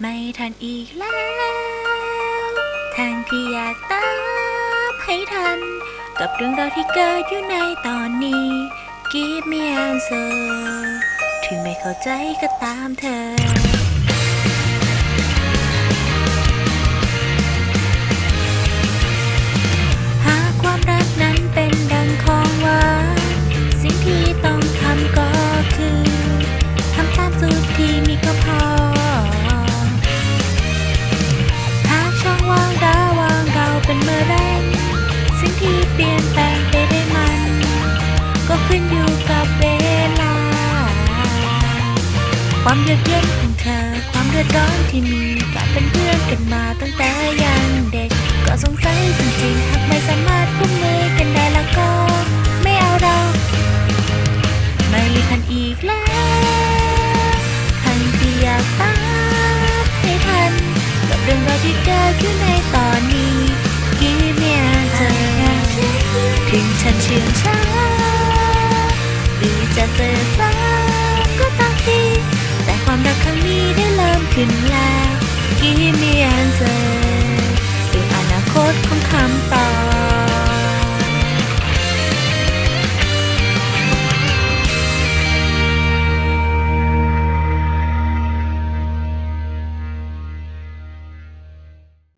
ไม่ทันอีกแล้ว ทางที่อยากตามให้ทัน กับเรื่องราวที่เกิดอยู่ในตอนนี้ Give me answer ถึงไม่เข้าใจก็ตามเธอ ความเยือกเย็นของเธอ ความเดือดร้อนที่มีกับเป็นเพื่อนกันมาตั้งแต่ยังเด็ก ก็สงสัยจริงๆหากไม่สามารถกุมมือกันได้แล้วก็ ไม่เอาเรา ไม่ทันอีกแล้วทันที่อยากตามให้ทัน กับเรื่องราวที่เกิดขึ้นในตอนนี้กี่เมียเธอถึงฉันเชื่องช้าหรือจะเสื่อสาร ขึ้นแล้วกี่เมี